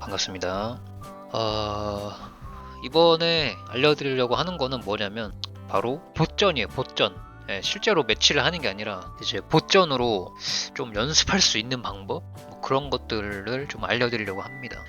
반갑습니다. 어, 이번에 알려드리려고 하는 거는 뭐냐면 바로 보전이에요. 보전. 예, 실제로 매치를 하는 게 아니라 이제 보전으로 좀 연습할 수 있는 방법 뭐 그런 것들을 좀 알려드리려고 합니다.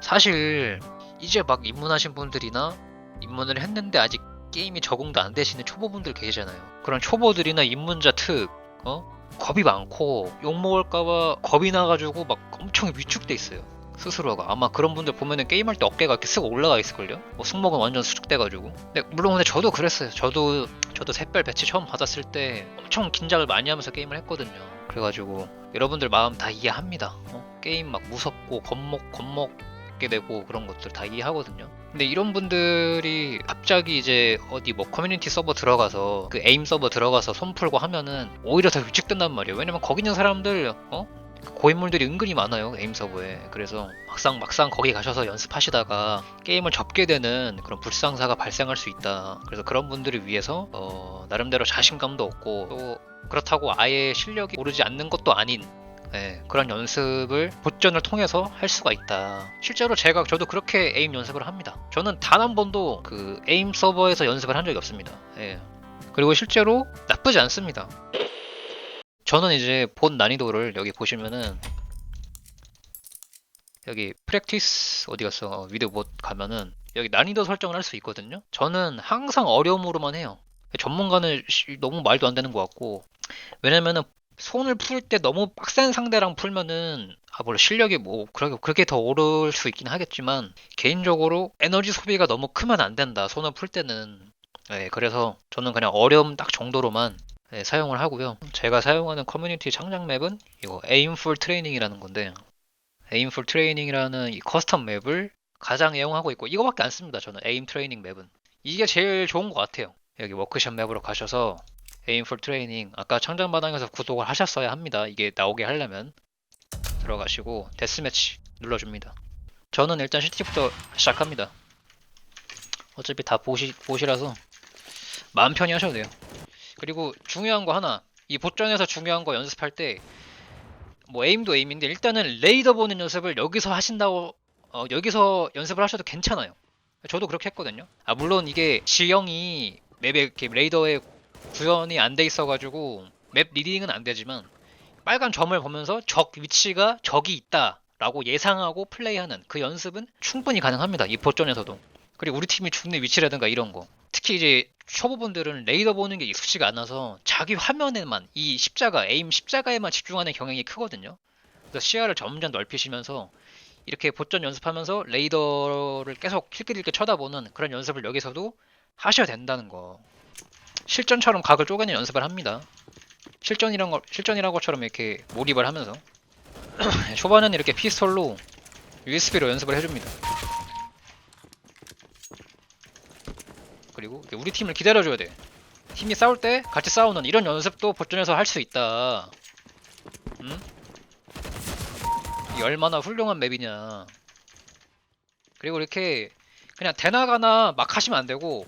사실 이제 막 입문하신 분들이나 입문을 했는데 아직 게임이 적응도 안 되시는 초보분들 계시잖아요. 그런 초보들이나 입문자 특, 어? 겁이 많고 욕 먹을까봐 겁이 나가지고 막 엄청 위축돼 있어요. 스스로가. 아마 그런 분들 보면은 게임할 때 어깨가 이렇게 쓱 올라가 있을걸요? 뭐 승모근 완전 수축돼가지고. 근데 물론 근데 저도 그랬어요. 저도 저도 샛별 배치 처음 받았을 때 엄청 긴장을 많이 하면서 게임을 했거든요. 그래가지고 여러분들 마음 다 이해합니다. 어? 게임 막 무섭고 겁먹 겁먹게 되고 그런 것들 다 이해하거든요. 근데 이런 분들이 갑자기 이제 어디 뭐 커뮤니티 서버 들어가서 그 에임 서버 들어가서 손 풀고 하면은 오히려 더 위축된단 말이에요. 왜냐면 거기 있는 사람들 어? 고인물들이 은근히 많아요 에임 서버에 그래서 막상 막상 거기 가셔서 연습하시다가 게임을 접게 되는 그런 불상사가 발생할 수 있다 그래서 그런 분들을 위해서 어, 나름대로 자신감도 얻고 또 그렇다고 아예 실력이 오르지 않는 것도 아닌 예, 그런 연습을 보전을 통해서 할 수가 있다. 실제로 제가 저도 그렇게 에임 연습을 합니다. 저는 단 한 번도 그 에임 서버에서 연습을 한 적이 없습니다. 예. 그리고 실제로 나쁘지 않습니다. 저는 이제 본 난이도를 여기 보시면은 여기 프랙티스 어디 갔어? 어, 위드 못 가면은 여기 난이도 설정을 할 수 있거든요. 저는 항상 어려움으로만 해요. 전문가는 씨, 너무 말도 안 되는 것 같고. 왜냐면은 손을 풀 때 너무 빡센 상대랑 풀면은 아 물론 실력이 뭐 그렇게 그렇게 더 오를 수 있긴 하겠지만 개인적으로 에너지 소비가 너무 크면 안 된다 손을 풀 때는. 네, 그래서 저는 그냥 어려움 딱 정도로만 네, 사용을 하고요. 제가 사용하는 커뮤니티 창작 맵은 이거 Aimful Training이라는 건데 Aimful Training이라는 이 커스텀 맵을 가장 애용하고 있고 이거밖에 안 씁니다. 저는 Aim Training 맵은 이게 제일 좋은 것 같아요. 여기 워크숍 맵으로 가셔서 Aimful Training 아까 창작 마당에서 구독을 하셨어야 합니다. 이게 나오게 하려면 들어가시고 데스매치 눌러줍니다. 저는 일단 CT부터 시작합니다. 어차피 다 보시 보시라서 마음 편히 하셔도 돼요. 그리고 중요한 거 하나. 이 보전에서 중요한 거 연습할 때 뭐 에임도 에임인데 일단은 레이더 보는 연습을 여기서 하신다고 어, 여기서 연습을 하셔도 괜찮아요. 저도 그렇게 했거든요. 아 물론 이게 지형이 맵에 이렇게 레이더에 구현이 안 돼 있어 가지고 맵 리딩은 안 되지만 빨간 점을 보면서 적 위치가 적이 있다 라고 예상하고 플레이하는 그 연습은 충분히 가능합니다. 이 보전에서도 그리고 우리 팀이 죽는 위치라든가 이런 거 특히 이제 초보분들은 레이더 보는 게 익숙지가 않아서 자기 화면에만 이 십자가, 에임 십자가에만 집중하는 경향이 크거든요. 그래서 시야를 점점 넓히시면서 이렇게 보전 연습하면서 레이더를 계속 킬킬있게 쳐다보는 그런 연습을 여기서도 하셔야 된다는 거. 실전처럼 각을 쪼개는 연습을 합니다. 실전이란 거, 실전이란 것처럼 이렇게 몰입을 하면서 초반에는 이렇게 피스톨로 USB로 연습을 해줍니다. 그리고 우리 팀을 기다려줘야 돼. 팀이 싸울 때 같이 싸우는 이런 연습도 보전에서 할 수 있다. 음? 이 얼마나 훌륭한 맵이냐. 그리고 이렇게 그냥 대나가나 막 하시면 안 되고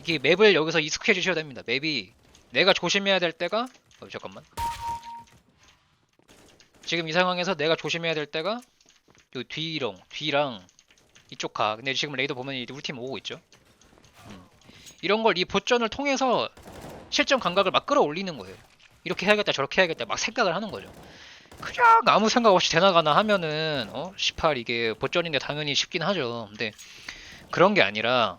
이게 맵을 여기서 익숙해지셔야 됩니다. 맵이 내가 조심해야 될 때가 어, 잠깐만. 지금 이 상황에서 내가 조심해야 될 때가 요 뒤랑 뒤랑 이쪽 가. 근데 지금 레이더 보면 우리 팀 오고 있죠. 이런 걸 이 보전을 통해서 실전 감각을 막 끌어올리는 거예요. 이렇게 해야겠다 저렇게 해야겠다 막 생각을 하는 거죠. 그냥 아무 생각 없이 대나가나 하면은 어 18 이게 보전인데 당연히 쉽긴 하죠. 근데 그런 게 아니라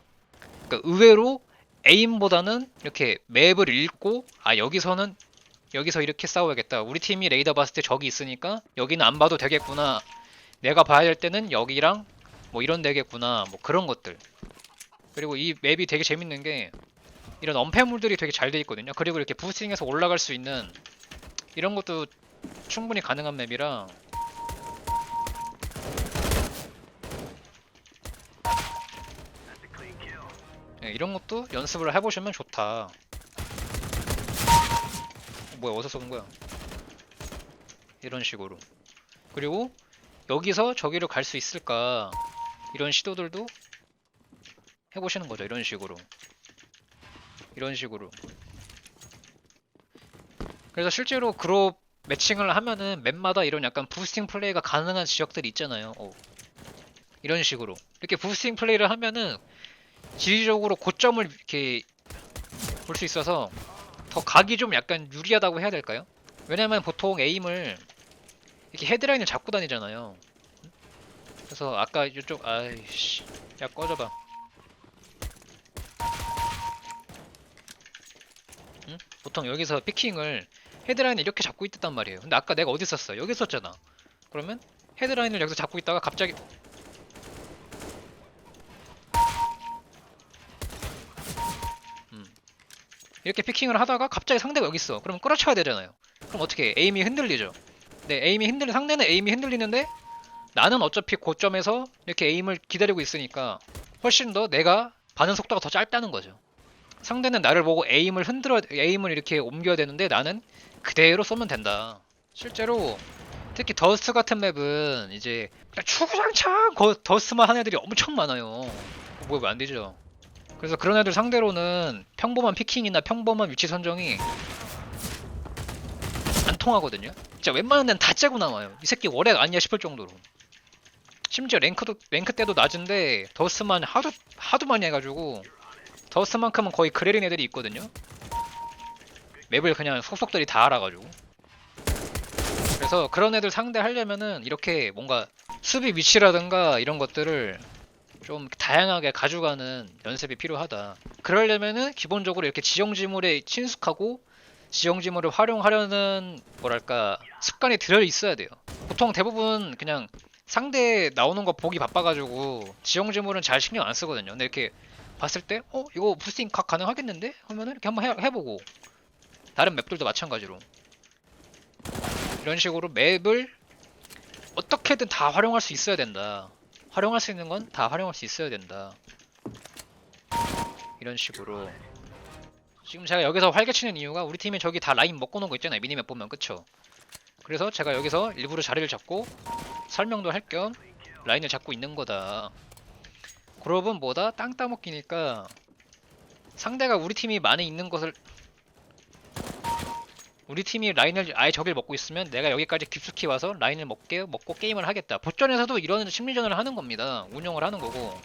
그러니까 의외로 에임보다는 이렇게 맵을 읽고 아 여기서는 여기서 이렇게 싸워야겠다. 우리 팀이 레이더 봤을 때 적이 있으니까 여기는 안 봐도 되겠구나. 내가 봐야 될 때는 여기랑 뭐 이런 되겠구나. 뭐 그런 것들. 그리고 이 맵이 되게 재밌는 게 이런 언패물들이 되게 잘 돼 있거든요. 그리고 이렇게 부스팅해서 올라갈 수 있는 이런 것도 충분히 가능한 맵이라 네, 이런 것도 연습을 해보시면 좋다. 어, 뭐야 어디서 쏘는 거야? 이런 식으로. 그리고 여기서 저기로 갈 수 있을까? 이런 시도들도 해보시는 거죠. 이런 식으로. 이런 식으로. 그래서 실제로 그룹 매칭을 하면은 맵마다 이런 약간 부스팅 플레이가 가능한 지역들이 있잖아요. 어. 이런 식으로 이렇게 부스팅 플레이를 하면은 지리적으로 고점을 이렇게 볼 수 있어서 더 각이 좀 약간 유리하다고 해야 될까요? 왜냐면 보통 에임을 이렇게 헤드라인을 잡고 다니잖아요. 그래서 아까 이쪽 아이씨 야 꺼져봐. 응? 보통 여기서 피킹을 헤드라인을 이렇게 잡고 있단 말이에요. 근데 아까 내가 어디 있었어? 여기 있었잖아. 그러면 헤드라인을 여기서 잡고 있다가 갑자기 음. 이렇게 피킹을 하다가 갑자기 상대가 여기 있어. 그럼 끌어쳐야 되잖아요. 그럼 어떻게 해? 에임이 흔들리죠. 네, 에임이 흔들리 상대는 에임이 흔들리는데 나는 어차피 고점에서 이렇게 에임을 기다리고 있으니까 훨씬 더 내가 반응 속도가 더 짧다는 거죠. 상대는 나를 보고 에임을 흔들어 에임을 이렇게 옮겨야 되는데 나는 그대로 쏘면 된다. 실제로 특히 더스트 같은 맵은 이제 추구장창 거- 더스트만 하는 애들이 엄청 많아요. 뭐왜안 되죠? 그래서 그런 애들 상대로는 평범한 피킹이나 평범한 위치 선정이 안 통하거든요. 진짜 웬만한 데는 다 째고 나와요. 이 새끼 월액 아니야 싶을 정도로. 심지어 랭크도 랭크 때도 낮은데 더스트만 하도 하도 많이 해가지고 더스트만큼은 거의 그레린 애들이 있거든요. 맵을 그냥 속속들이 다 알아가지고. 그래서 그런 애들 상대하려면은 이렇게 뭔가 수비 위치라든가 이런 것들을 좀 다양하게 가져가는 연습이 필요하다. 그러려면은 기본적으로 이렇게 지형지물에 친숙하고 지형지물을 활용하려는 뭐랄까 습관이 들어 있어야 돼요. 보통 대부분 그냥 상대 나오는 거 보기 바빠가지고 지형지물은 잘 신경 안 쓰거든요. 근데 이렇게 봤을 때, 어 이거 부스팅 각 가능하겠는데? 하면은 이렇게 한번 해, 해보고 다른 맵들도 마찬가지로 이런 식으로 맵을 어떻게든 다 활용할 수 있어야 된다. 활용할 수 있는 건 다 활용할 수 있어야 된다. 이런 식으로 지금 제가 여기서 활개치는 이유가 우리 팀이 저기 다 라인 먹고 놓은 거 있잖아요. 미니맵 보면 그쵸? 그래서 제가 여기서 일부러 자리를 잡고 설명도 할 겸 라인을 잡고 있는 거다. 그룹은 뭐다? 땅 따먹기니까 상대가 우리 팀이 많이 있는 것을 우리 팀이 라인을 아예 저길 먹고 있으면 내가 여기까지 깊숙이 와서 라인을 먹게 먹고 게임을 하겠다. 보전에서도 이런 심리전을 하는 겁니다. 운영을 하는 거고.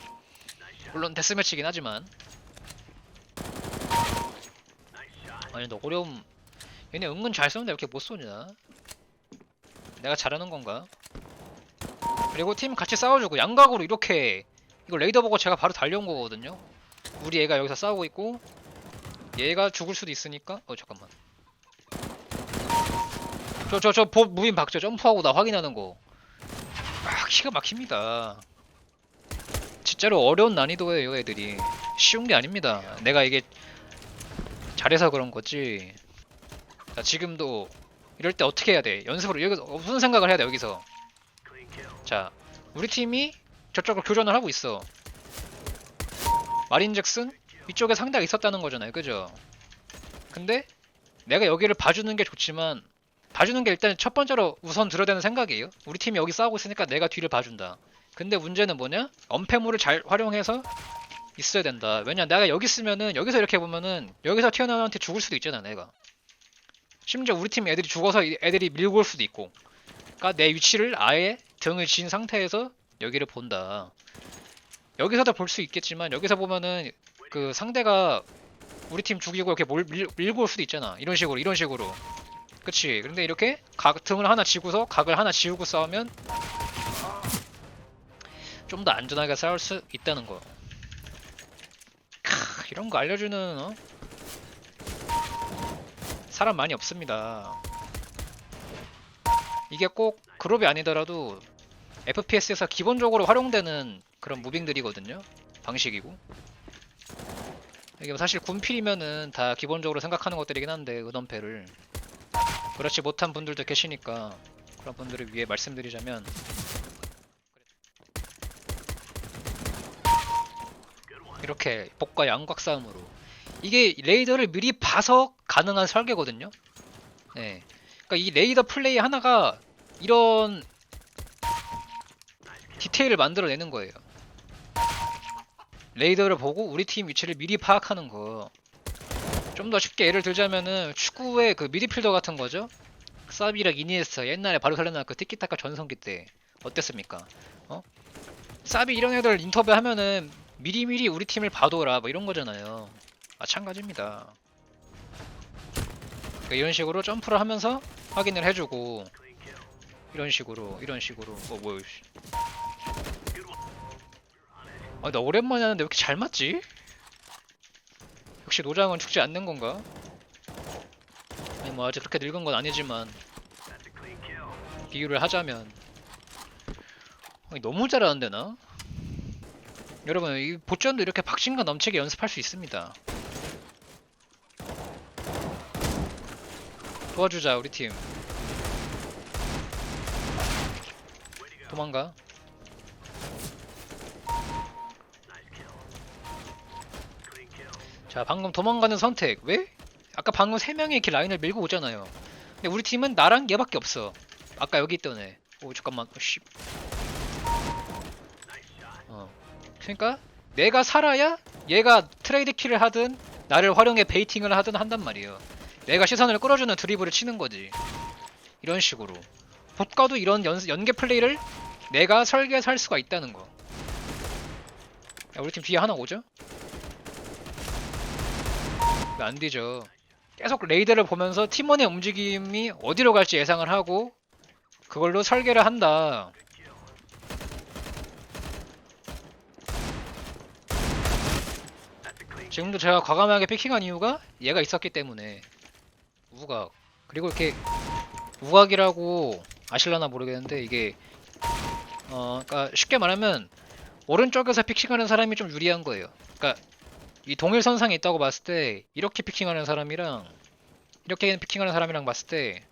물론 데스매치긴 하지만. 아니 너 어려움. 얘네 은근 잘 쏘는데 왜 이렇게 못 쏘냐? 내가 잘하는 건가? 그리고 팀 같이 싸워주고 양각으로 이렇게 이거 레이더 보고 제가 바로 달려온 거거든요. 우리 애가 여기서 싸우고 있고 얘가 죽을 수도 있으니까 어 잠깐만. 저 저저 무인 박죠 점프하고 나 확인하는 거. 아 기가 막힙니다. 진짜로 어려운 난이도예요 애들이. 쉬운 게 아닙니다. 내가 이게 잘해서 그런 거지. 자 지금도 이럴 때 어떻게 해야 돼? 연습으로 여기서 무슨 생각을 해야 돼 여기서? 자 우리 팀이 저쪽으로 교전을 하고 있어. 마린 잭슨 이쪽에 상대가 있었다는 거잖아요, 그죠? 근데 내가 여기를 봐주는 게 좋지만 봐주는 게 일단 첫 번째로 우선 들어야 되는 생각이에요. 우리 팀이 여기 싸우고 있으니까 내가 뒤를 봐준다. 근데 문제는 뭐냐? 엄폐물을 잘 활용해서 있어야 된다. 왜냐? 내가 여기 있으면은 여기서 이렇게 보면은 여기서 튀어나온 한테 죽을 수도 있잖아, 내가. 심지어 우리 팀 애들이 죽어서 이- 애들이 밀고 올 수도 있고. 그러니까 내 위치를 아예 등을 진 상태에서 여기를 본다. 여기서도 볼 수 있겠지만 여기서 보면은 그 상대가 우리 팀 죽이고 이렇게 몰, 밀, 밀고 올 수도 있잖아. 이런 식으로, 이런 식으로. 그치. 근데 이렇게 각, 등을 하나 지고서 각을 하나 지우고 싸우면 좀 더 안전하게 싸울 수 있다는 거. 크, 이런 거 알려주는, 어? 사람 많이 없습니다. 이게 꼭 그룹이 아니더라도 FPS에서 기본적으로 활용되는 그런 무빙들이거든요. 방식이고. 이게 사실 군필이면은 다 기본적으로 생각하는 것들이긴 한데 은원패를 그렇지 못한 분들도 계시니까 그런 분들을 위해 말씀드리자면 이렇게 복과 양각 싸움으로 이게 레이더를 미리 봐서 가능한 설계거든요. 네. 그러니까 이 레이더 플레이 하나가 이런 디테일을 만들어내는 거예요. 레이더를 보고 우리 팀 위치를 미리 파악하는 거. 좀 더 쉽게 예를 들자면은 축구의 그 미드필더 같은 거죠. 사비랑 이니에스타 옛날에 바르셀로나 그 티키타카 전성기 때 어땠습니까? 어? 사비 이런 애들 인터뷰 하면은 미리미리 우리 팀을 봐둬라 뭐 이런 거잖아요. 마찬가지입니다. 그러니까 이런 식으로 점프를 하면서 확인을 해주고 이런 식으로 이런 식으로 어 뭐야 씨. 아 나 오랜만에 하는데 왜 이렇게 잘 맞지? 역시 노장은 죽지 않는 건가? 아니 뭐 아직 그렇게 늙은 건 아니지만 비교를 하자면 아니, 너무 잘하는데 나? 여러분 이 보전도 이렇게 박진감 넘치게 연습할 수 있습니다 도와주자 우리 팀 도망가 자 방금 도망가는 선택. 왜? 아까 방금 세 명이 이렇게 라인을 밀고 오잖아요. 근데 우리 팀은 나랑 얘밖에 없어. 아까 여기 있던 애오 잠깐만. 어, 씨. 어. 그러니까 내가 살아야 얘가 트레이드 킬을 하든 나를 활용해 베이팅을 하든 한단 말이에요. 내가 시선을 끌어주는 드리블을 치는 거지. 이런 식으로. 봇가도 이런 연, 연계 플레이를 내가 설계할 수가 있다는 거. 야, 우리 팀 뒤에 하나 오죠? 왜안 되죠. 계속 레이더를 보면서 팀원의 움직임이 어디로 갈지 예상을 하고 그걸로 설계를 한다. 지금도 제가 과감하게 피킹한 이유가 얘가 있었기 때문에. 우각 그리고 이렇게 우각이라고 아실라나 모르겠는데 이게 어 그러니까 쉽게 말하면 오른쪽에서 피킹하는 사람이 좀 유리한 거예요. 그러니까 이 동일 선상에 있다고 봤을 때 이렇게 피킹하는 사람이랑 이렇게 피킹하는 사람이랑 봤을 때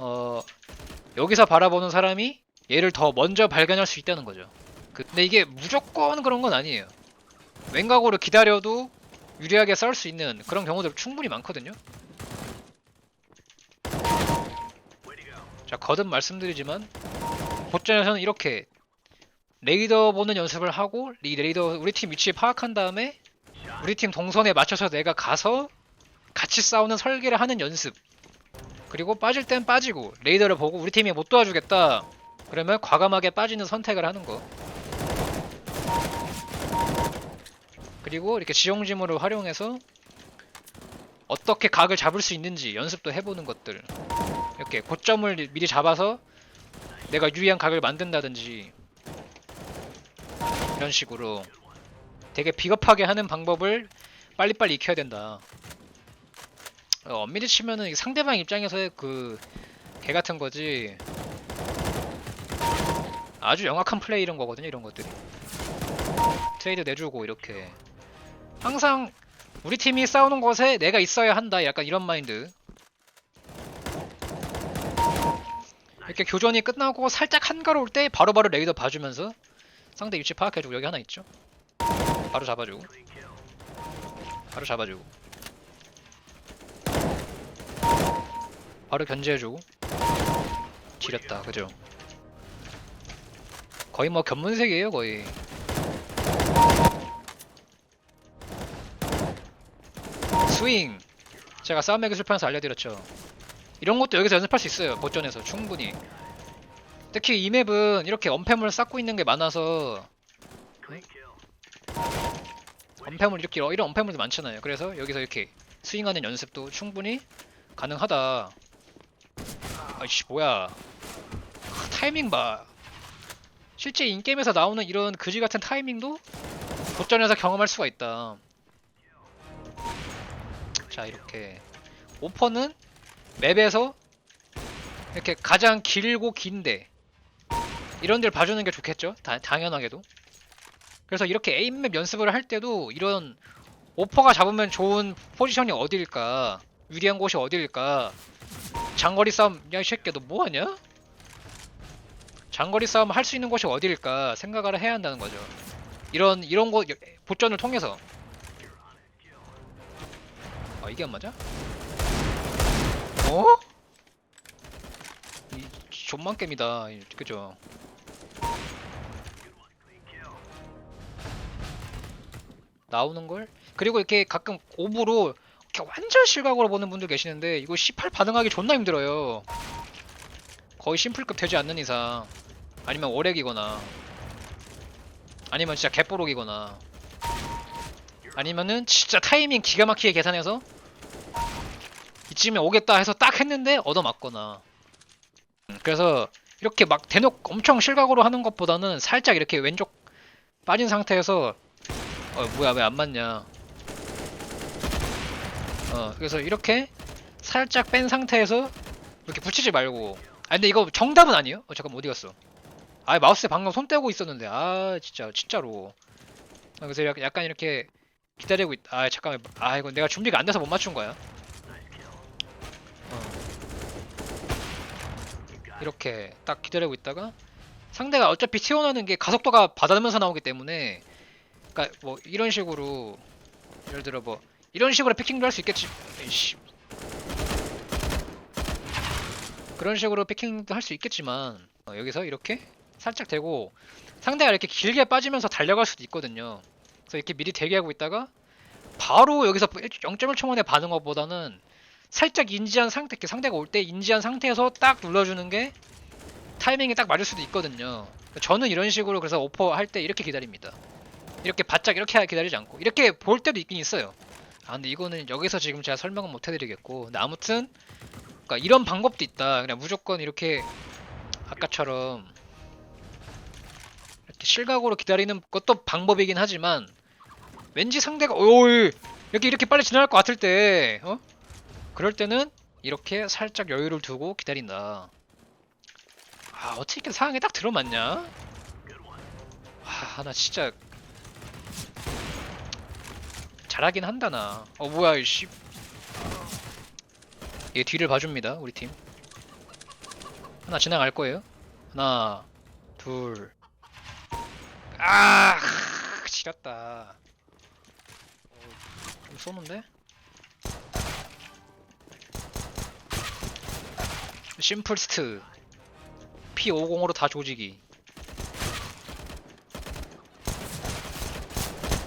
어 여기서 바라보는 사람이 얘를 더 먼저 발견할 수 있다는 거죠. 그- 근데 이게 무조건 그런 건 아니에요. 왼각으로 기다려도 유리하게 싸울 수 있는 그런 경우들 충분히 많거든요. 자 거듭 말씀드리지만 보전에서는 이렇게 레이더 보는 연습을 하고 이 레이더 우리 팀 위치 파악한 다음에 우리 팀 동선에 맞춰서 내가 가서 같이 싸우는 설계를 하는 연습. 그리고 빠질 땐 빠지고 레이더를 보고 우리 팀이 못 도와주겠다. 그러면 과감하게 빠지는 선택을 하는 거. 그리고 이렇게 지형지물을 활용해서 어떻게 각을 잡을 수 있는지 연습도 해보는 것들. 이렇게 고점을 미리 잡아서 내가 유리한 각을 만든다든지 이런 식으로 되게 비겁하게 하는 방법을 빨리빨리 익혀야 된다. 어, 엄밀히 치면은 상대방 입장에서의 그 개 같은 거지. 아주 영악한 플레이 이런 거거든요, 이런 것들이. 트레이드 내주고 이렇게 항상 우리 팀이 싸우는 곳에 내가 있어야 한다. 약간 이런 마인드. 이렇게 교전이 끝나고 살짝 한가로울 때 바로바로 레이더 봐주면서 상대 위치 파악해주고 여기 하나 있죠. 바로 잡아주고. 바로 잡아주고. 바로 견제해주고. 지렸다 그죠? 거의 뭐 견문색이에요 거의. 스윙. 제가 싸움의 기술판에서 알려드렸죠. 이런 것도 여기서 연습할 수 있어요 버전에서 충분히. 특히 이 맵은 이렇게 언패물을 쌓고 있는 게 많아서 언패물 이렇게 이런 언패물도 많잖아요. 그래서 여기서 이렇게 스윙하는 연습도 충분히 가능하다. 아이씨 뭐야. 타이밍 봐. 실제 인게임에서 나오는 이런 그지 같은 타이밍도 도전에서 경험할 수가 있다. 자 이렇게. 오퍼는 맵에서 이렇게 가장 길고 긴데 이런 데를 봐주는 게 좋겠죠? 다- 당연하게도 그래서 이렇게 에임맵 연습을 할 때도 이런 오퍼가 잡으면 좋은 포지션이 어디일까? 유리한 곳이 어디일까? 장거리 싸움 야 이 새끼야 너 뭐하냐? 장거리 싸움 할 수 있는 곳이 어디일까 생각을 해야 한다는 거죠. 이런 이런 곳 보전을 통해서. 아 이게 안 맞아? 어? 이 이- 그죠 나오는 걸? 그리고 이렇게 가끔 오브로 이렇게 완전 실각으로 보는 분들 계시는데 이거 18 반응하기 존나 힘들어요. 거의 심플급 되지 않는 이상. 아니면 오렉이거나. 아니면 진짜 개뽀록이거나. 아니면은 진짜 타이밍 기가 막히게 계산해서 이쯤에 오겠다 해서 딱 했는데 얻어맞거나. 음, 그래서 이렇게 막 대놓고 엄청 실각으로 하는 것보다는 살짝 이렇게 왼쪽 빠진 상태에서 어 뭐야 왜 안 맞냐 어 그래서 이렇게 살짝 뺀 상태에서 이렇게 붙이지 말고 아 근데 이거 정답은 아니에요? 어 잠깐 어디 갔어 아 마우스에 방금 손 떼고 있었는데 아 진짜 진짜로 아, 그래서 약간, 이렇게 기다리고 있. 아 잠깐만. 아 이거 내가 준비가 안 돼서 못 맞춘 거야. 어. 이렇게 딱 기다리고 있다가 상대가 어차피 튀어나오는 게 가속도가 받아들면서 나오기 때문에, 그러니까 뭐 이런 식으로 예를 들어 뭐 이런 식으로 피킹도 할 수 있겠지. 에이씨. 그런 식으로 피킹도 할 수 있겠지만 어, 여기서 이렇게 살짝 대고 상대가 이렇게 길게 빠지면서 달려갈 수도 있거든요. 그래서 이렇게 미리 대기하고 있다가 바로 여기서 0.1초 만에 반응 것보다는 살짝 인지한 상태, 상대가 올 때 인지한 상태에서 딱 눌러주는 게 타이밍이 딱 맞을 수도 있거든요. 저는 이런 식으로 그래서 오퍼 할 때 이렇게 기다립니다. 이렇게 바짝 이렇게 기다리지 않고 이렇게 볼 때도 있긴 있어요. 아 근데 이거는 여기서 지금 제가 설명은 못 해드리겠고 근데 아무튼 그러니까 이런 방법도 있다. 그냥 무조건 이렇게 아까처럼 이렇게 실각으로 기다리는 것도 방법이긴 하지만 왠지 상대가 오이 이렇게 이렇게 빨리 지나갈 것 같을 때 어? 그럴 때는 이렇게 살짝 여유를 두고 기다린다. 아 어떻게 이렇게 상황이 딱 들어맞냐? 아 나 진짜 잘하긴 한다 나. 어 뭐야 이씨. 얘 뒤를 봐줍니다 우리 팀. 하나 지나갈 거예요. 하나 둘. 아 지렸다. 어, 좀 쏘는데? 심플스트 P50으로 다 조지기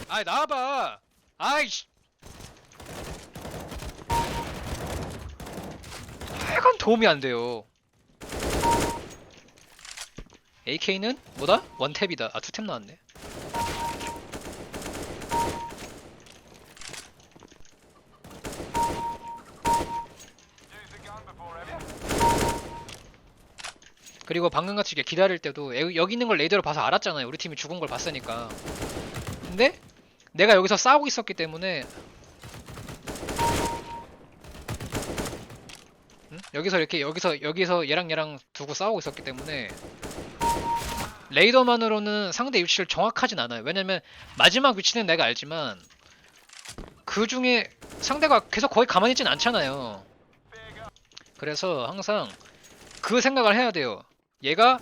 아이 나와봐 아이씨 하여간 도움이 안 돼요 AK는 뭐다? 원탭이다 아 투탭 나왔네 그리고 방금 같이 이렇게 기다릴 때도 에- 여기 있는 걸 레이더로 봐서 알았잖아요. 우리 팀이 죽은 걸 봤으니까. 근데 내가 여기서 싸우고 있었기 때문에 응? 여기서 이렇게 여기서 여기서 얘랑 얘랑 두고 싸우고 있었기 때문에 레이더만으로는 상대 위치를 정확하진 않아요. 왜냐면 마지막 위치는 내가 알지만 그 중에 상대가 계속 거의 가만히 있진 않잖아요. 그래서 항상 그 생각을 해야 돼요. 얘가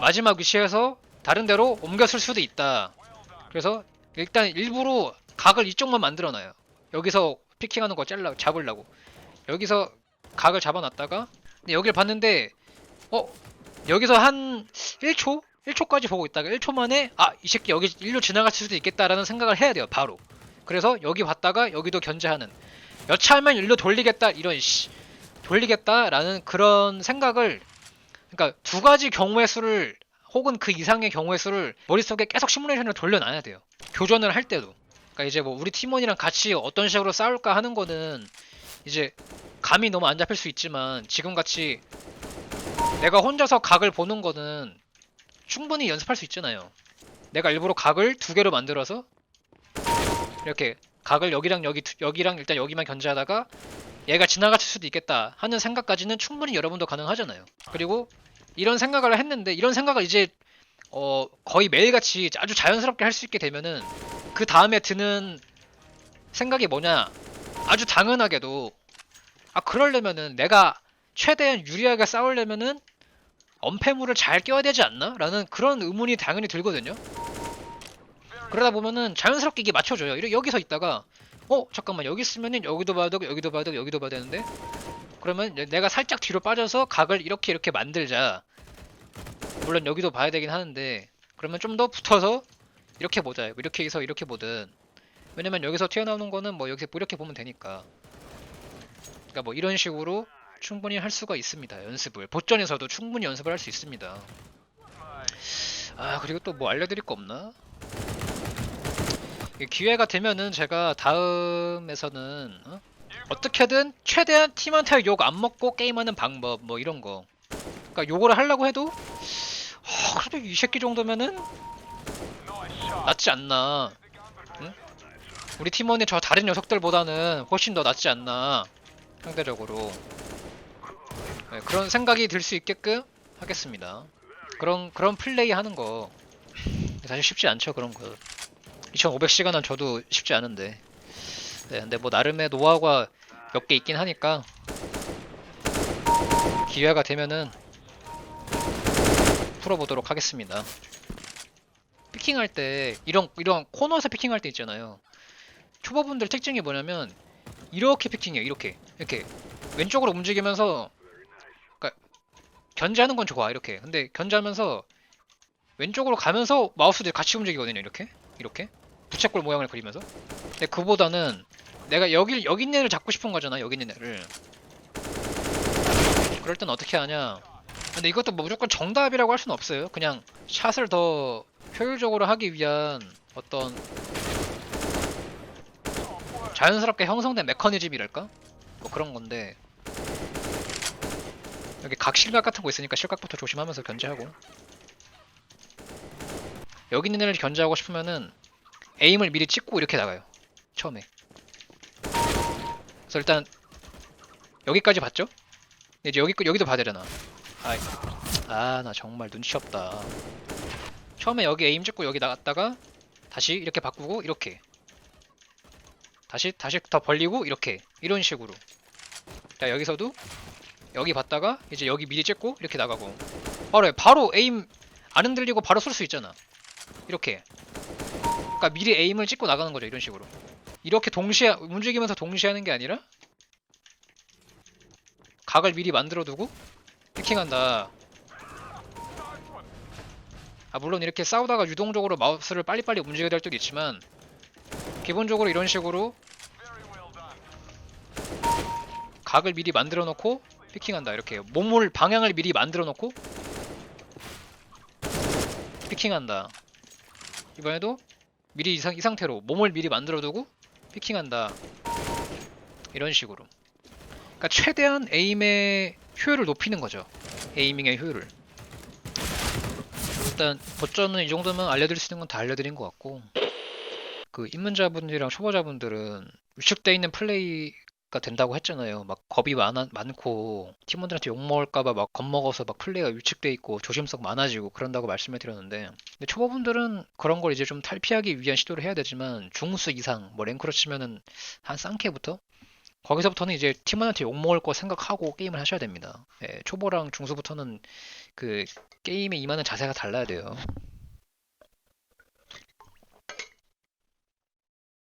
마지막 위치에서 다른 데로 옮겼을 수도 있다. 그래서 일단 일부러 각을 이쪽만 만들어놔요. 여기서 피킹하는 거 잘라 잡으려고. 여기서 각을 잡아놨다가 근데 여길 봤는데 어 여기서 한 1초 1초까지 보고 있다가 1초 만에 아 이 새끼 여기 일로 지나갈 수도 있겠다라는 생각을 해야 돼요. 바로. 그래서 여기 봤다가 여기도 견제하는 여차하면 일로 돌리겠다 이런 씨 돌리겠다라는 그런 생각을 그러니까 두 가지 경우의 수를 혹은 그 이상의 경우의 수를 머릿속에 계속 시뮬레이션을 돌려놔야 돼요. 교전을 할 때도. 그러니까 이제 뭐 우리 팀원이랑 같이 어떤 식으로 싸울까 하는 거는 이제 감이 너무 안 잡힐 수 있지만 지금 같이 내가 혼자서 각을 보는 거는 충분히 연습할 수 있잖아요. 내가 일부러 각을 두 개로 만들어서 이렇게 각을 여기랑 여기 두- 여기랑 일단 여기만 견제하다가 얘가 지나갈 수도 있겠다 하는 생각까지는 충분히 여러분도 가능하잖아요. 그리고 이런 생각을 했는데 이런 생각을 이제 어 거의 매일같이 아주 자연스럽게 할 수 있게 되면은 그 다음에 드는 생각이 뭐냐 아주 당연하게도 아 그러려면은 내가 최대한 유리하게 싸우려면은 엄폐물을 잘 껴야 되지 않나? 라는 그런 의문이 당연히 들거든요. 그러다 보면은 자연스럽게 이게. 이렇게 여기서 있다가 어 잠깐만 여기 있으면은 여기도 봐야 되고 여기도 봐야 되고 여기도 봐야 되는데 그러면 내- 내가 살짝 뒤로 빠져서 각을 이렇게 이렇게 만들자. 물론 여기도 봐야 되긴 하는데 그러면 좀 더 붙어서 이렇게 보자. 이렇게 해서 이렇게 보든. 왜냐면 여기서 튀어나오는 거는 뭐 여기서 이렇게 보면 되니까. 그러니까 뭐 이런 식으로 충분히 할 수가 있습니다 연습을. 보전에서도 충분히 연습을 할 수 있습니다. 아아 그리고 또 뭐 알려드릴 거 없나? 이 기회가 되면은 제가 다음에서는 어? 어떻게든 최대한 팀한테 욕 안 먹고 게임하는 방법 뭐 이런 거. 그러니까 욕을 하려고 해도 어, 그래도 이 새끼 정도면은 낫지 않나. 응? 우리 팀원이 저 다른 녀석들보다는 훨씬 더 낫지 않나 상대적으로 네, 그런 생각이 들 수 있게끔 하겠습니다. 그런 그런 플레이 하는 거 사실 쉽지 않죠 그런 거. 2,500시간은 저도 쉽지 않은데. 네, 근데 뭐 나름의 노하우가 몇 개 있긴 하니까 기회가 되면은 풀어보도록 하겠습니다. 피킹할 때 이런 이런 코너에서 피킹할 때 있잖아요. 초보분들 특징이 뭐냐면 이렇게 피킹해요. 이렇게 이렇게 왼쪽으로 움직이면서 그러니까 견제하는 건 좋아 이렇게. 근데 견제하면서 왼쪽으로 가면서 마우스도 같이 움직이거든요. 이렇게 이렇게 부채꼴 모양을 그리면서. 근데 그보다는 내가 여기 여기 있는 애를 잡고 싶은 거잖아. 여기 있는 애를. 그럴 땐 어떻게 하냐? 근데 이것도 뭐 무조건 정답이라고 할 수는 없어요. 그냥 샷을 더 효율적으로 하기 위한 어떤 자연스럽게 형성된 메커니즘이랄까? 뭐 그런 건데 여기 각 실각 같은 거 있으니까 실각부터 조심하면서 견제하고 여기 있는 애를 견제하고 싶으면은 에임을 미리 찍고 이렇게 나가요. 처음에. 그래서 일단 여기까지 봤죠? 이제 여기 여기도 봐야 되잖아. 아이, 아, 나 정말 눈치 없다. 처음에 여기 에임 찍고 여기 나갔다가 다시 이렇게 바꾸고 이렇게 다시 다시 더 벌리고 이렇게 이런 식으로. 자 여기서도 여기 봤다가 이제 여기 미리 찍고 이렇게 나가고 바로 바로 에임 안 흔들리고 바로 쏠 수 있잖아. 이렇게. 그러니까 미리 에임을 찍고 나가는 거죠 이런 식으로. 이렇게 동시에 움직이면서 동시에 하는 게 아니라 각을 미리 만들어 두고 피킹한다. 아 물론 이렇게 싸우다가 유동적으로 마우스를 빨리빨리 움직여야 될 때도 있지만 기본적으로 이런 식으로 각을 미리 만들어 놓고 피킹한다 이렇게 몸을 방향을 미리 만들어 놓고 피킹한다 이번에도 미리 이, 상, 이 상태로 몸을 미리 만들어 두고 피킹한다. 이런 식으로. 그러니까 최대한 에임의 효율을 높이는 거죠. 에이밍의 효율을. 일단 버전은 이 정도면 알려드릴 수 있는 건 다 알려드린 것 같고 그 입문자분들이랑 초보자분들은 위축돼 있는 플레이 가 된다고 했잖아요. 막 겁이 많아, 많고 팀원들한테 욕 먹을까봐 막 겁먹어서 막 플레이가 위축돼 있고 조심성 많아지고 그런다고 말씀을 드렸는데 근데 초보분들은 그런 걸 이제 좀 탈피하기 위한 시도를 해야 되지만 중수 이상 뭐 랭크로 치면은 한 쌍캐부터 거기서부터는 이제 팀원한테 욕 먹을 거 생각하고 게임을 하셔야 됩니다. 예, 초보랑 중수부터는 그 게임에 임하는 자세가 달라야 돼요.